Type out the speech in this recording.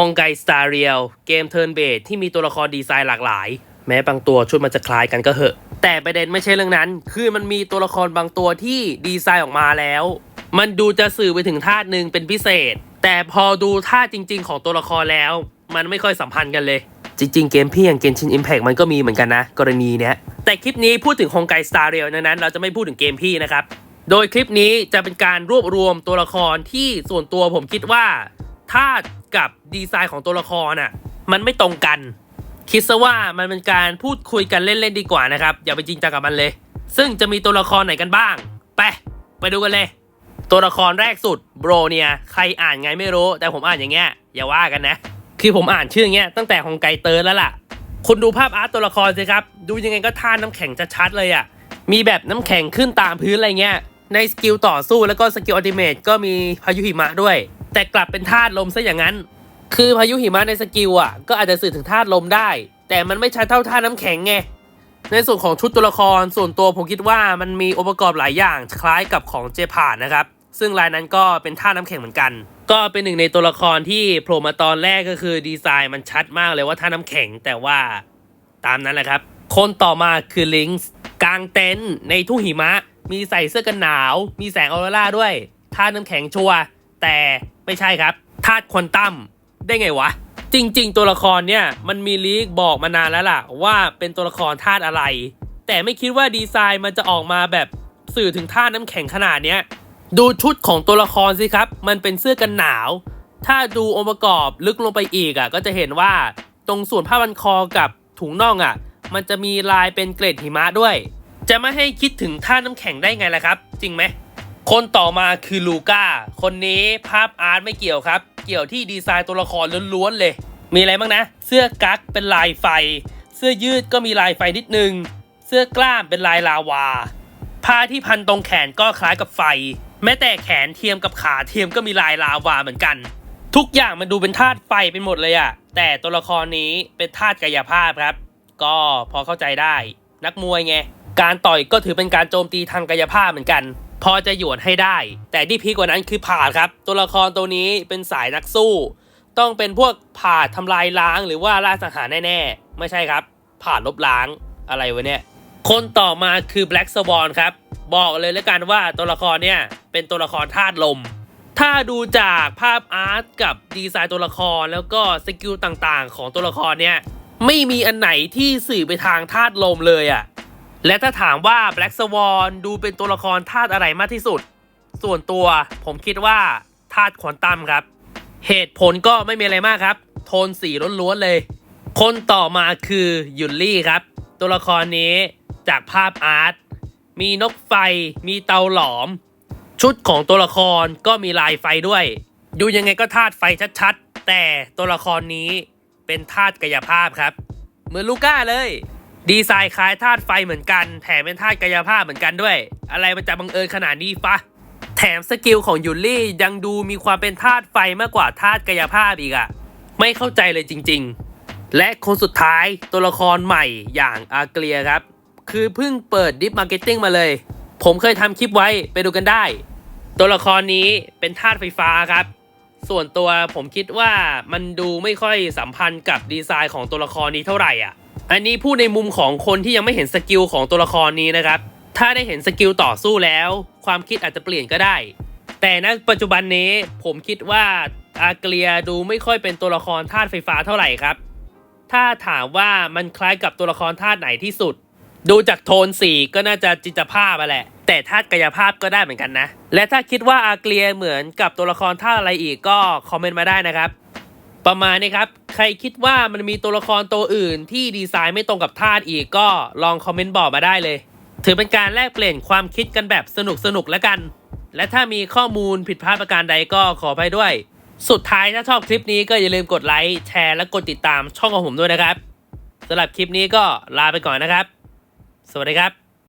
ฮองไกสตาร์เรียลเกมเทิร์นเบสที่มีตัวละครดีไซน์หลากหลาย แม้บางตัวชุดมันจะคล้ายกันก็เหอะ แต่ประเด็นไม่ใช่เรื่องนั้น คือมันมีตัวละครบางตัวที่ดีไซน์ออกมาแล้ว มันดูจะสื่อไปถึงธาตุหนึ่งเป็นพิเศษ แต่พอดูธาจริง ๆ ของตัวละครแล้ว มันไม่ค่อยสัมพันธ์กันเลย จริง ๆ เกมพี่อย่างเกมชินอิมแพกมันก็มีเหมือนกันนะ กรณีเนี้ยแต่คลิปนี้พูดถึงฮองไกสตาร์เรียลนั้น เราจะไม่พูดถึงเกมพี่นะครับโดยคลิปนี้จะเป็นการรวบรวมตัวละครที่ส่วนตัวผมคิดว่า ธาตุกับดีไซน์ของตัวละครน่ะมันไม่ตรงกัน คิดซะว่ามันเป็นการพูดคุยกันเล่นๆดีกว่านะครับ อย่าไปจริงจังกับมันเลย ซึ่งจะมีตัวละครไหนกันบ้าง ไป ไปดูกันเลย ตัวละครแรกสุดโบรเนียใครอ่านไงไม่รู้ แต่ผมอ่านอย่างเงี้ยอย่าว่ากันนะ คือผมอ่านชื่อเงี้ยตั้งแต่ฮองไกเตอร์แล้วล่ะคุณดูภาพอาร์ตตัวละครสิครับ ดูยังไงก็ท่าน้ำแข็งจะชัดเลยอะ่ะ มีแบบน้ำแข็งขึ้นตามพื้นอะไรเงี้ย ในสกิลต่อสู้แล้วก็สกิลอัลติเมทก็มีพายุหิมะด้วย แต่กลับเป็นธาตุลมซะอย่างนั้น คือพายุหิมะในสกิลอะ ก็อาจจะสื่อถึงธาตุลมได้ แต่มันไม่ชัดเท่าธาตุน้ำแข็งไง ในส่วนของชุดตัวละครส่วนตัวผมคิดว่ามันมีองค์ประกอบหลายอย่างคล้ายกับของเจพานนะครับ ซึ่งลายนั้นก็เป็นท่าน้ำแข็งเหมือนกัน ก็เป็นหนึ่งในตัวละครที่โผล่มาตอนแรกก็คือดีไซน์มันชัดมากเลยว่าท่าน้ำแข็งแต่ว่าตามนั้นแหละครับ คนต่อมาคือลิงส์กลางเต็นท์ในทุ่งหิมะ มีใส่เสื้อกันหนาว มีแสงออโรราด้วยท่าน้ำแข็งชัวร์แต่ ไม่ใช่ครับธาตุควอนตัมได้ไงวะ จริง ๆ ตัวละครเนี่ยมันมีลีกบอกมานานแล้วล่ะ ว่าเป็นตัวละครธาตุอะไร แต่ไม่คิดว่าดีไซน์มันจะออกมาแบบสื่อถึงธาตุน้ำแข็งขนาดเนี้ยดูชุดของตัวละครสิครับ มันเป็นเสื้อกันหนาว ถ้าดูองค์ประกอบลึกลงไปอีกอะ ก็จะเห็นว่าตรงส่วนผ้าพันคอกับถุงน่องอะ มันจะมีลายเป็นเกล็ดหิมะด้วย จะไม่ให้คิดถึงท่าน้ำแข็งได้ไงล่ะครับ จริงไหม คนต่อมาคือลูก้า คนนี้ภาพอาร์ตไม่เกี่ยวครับ เกี่ยวที่ดีไซน์ตัวละครล้วนๆเลย มีอะไรบ้างนะ เสื้อกั๊กเป็นลายไฟ เสื้อยืดก็มีลายไฟนิดนึง เสื้อกล้ามเป็นลายลาวา ผ้าที่พันตรงแขนก็คล้ายกับไฟ แม้แต่แขนเทียมกับขาเทียมก็มีลายลาวาเหมือนกัน ทุกอย่างมันดูเป็นธาตุไฟไปหมดเลยอะแต่ตัวละครนี้เป็นธาตุกายภาพครับ ก็พอเข้าใจได้ นักมวยไง การต่อยก็ถือเป็นการโจมตีทางกายภาพเหมือนกัน พอจะหยวนให้ได้ แต่ที่พีกว่านั้นคือผ่าครับ ตัวละครตัวนี้เป็นสายนักสู้ ต้องเป็นพวกผ่าทำลายล้างหรือว่าล่าสังหารแน่ๆ ไม่ใช่ครับ ผ่าลบล้างอะไรวะเนี่ย คนต่อมาคือ Black Swan ครับ บอกเลยแล้วกันว่าตัวละครเนี่ยเป็นตัวละครธาตุลม ถ้าดูจากภาพอาร์ตกับดีไซน์ตัวละครแล้วก็สกิลต่างๆ ของตัวละครเนี่ยไม่มีอันไหนที่สื่อไปทางธาตุลมเลยอะ่ะ และถ้าถามว่า Black Swan ดูเป็นตัวละครธาตุอะไรมากที่สุด ส่วนตัวผมคิดว่าธาตุควอนตัมครับ เหตุผลก็ไม่มีอะไรมากครับ โทนสีล้วนๆเลย คนต่อมาคือยุนลี่ครับ ตัวละครนี้จากภาพอาร์ตมีนกไฟ มีเตาหลอม ชุดของตัวละครก็มีลายไฟด้วย ดูยังไงก็ธาตุไฟชัดๆ แต่ตัวละครนี้เป็นธาตุกายภาพครับ เหมือนลูก้าเลย ดีไซน์คล้ายธาตุไฟเหมือนกัน แถมเป็นธาตุกายภาพเหมือนกันด้วย อะไรมันจะบังเอิญขนาดนี้ฟะแถมสกิลของยุนลี่ยังดูมีความเป็นธาตุไฟมากกว่าธาตุกายภาพอีกอะไม่เข้าใจเลยจริง ๆ และคนสุดท้ายตัวละครใหม่อย่างอาเกลียครับ คือเพิ่งเปิดดิฟมาร์เก็ตติ้งมาเลย ผมเคยทำคลิปไว้ไปดูกันได้ ตัวละครนี้เป็นธาตุไฟฟ้าครับ ส่วนตัวผมคิดว่ามันดูไม่ค่อยสัมพันธ์กับดีไซน์ของตัวละครนี้เท่าไหร่อะ อันนี้พูดในมุมของคนที่ยังไม่เห็นสกิลของตัวละครนี้นะครับ ถ้าได้เห็นสกิลต่อสู้แล้ว ความคิดอาจจะเปลี่ยนก็ได้ แต่ณปัจจุบันนี้ผมคิดว่าอาเกลียดูไม่ค่อยเป็นตัวละครธาตุไฟฟ้าเท่าไหร่ครับ ถ้าถามว่ามันคล้ายกับตัวละครธาตุไหนที่สุด ดูจากโทนสีก็น่าจะจิตภาพอะแหละ แต่ธาตุกายภาพก็ได้เหมือนกันนะ และถ้าคิดว่าอาเกลียเหมือนกับตัวละครธาตุอะไรอีกก็คอมเมนต์มาได้นะครับ ประมาณนี้ครับ ใครคิดว่ามันมีตัวละครตัวอื่นที่ดีไซน์ไม่ตรงกับธาตุอีกก็ลองคอมเมนต์บอกมาได้เลย ถือเป็นการแลกเปลี่ยนความคิดกันแบบสนุกสนุกแล้วกัน และถ้ามีข้อมูลผิดพลาดประการใดก็ขออภัยด้วย สุดท้ายถ้าชอบคลิปนี้ก็อย่าลืมกดไลค์แชร์และกดติดตามช่องของผมด้วยนะครับสำหรับคลิปนี้ก็ลาไปก่อนนะครับ สวัสดีครับ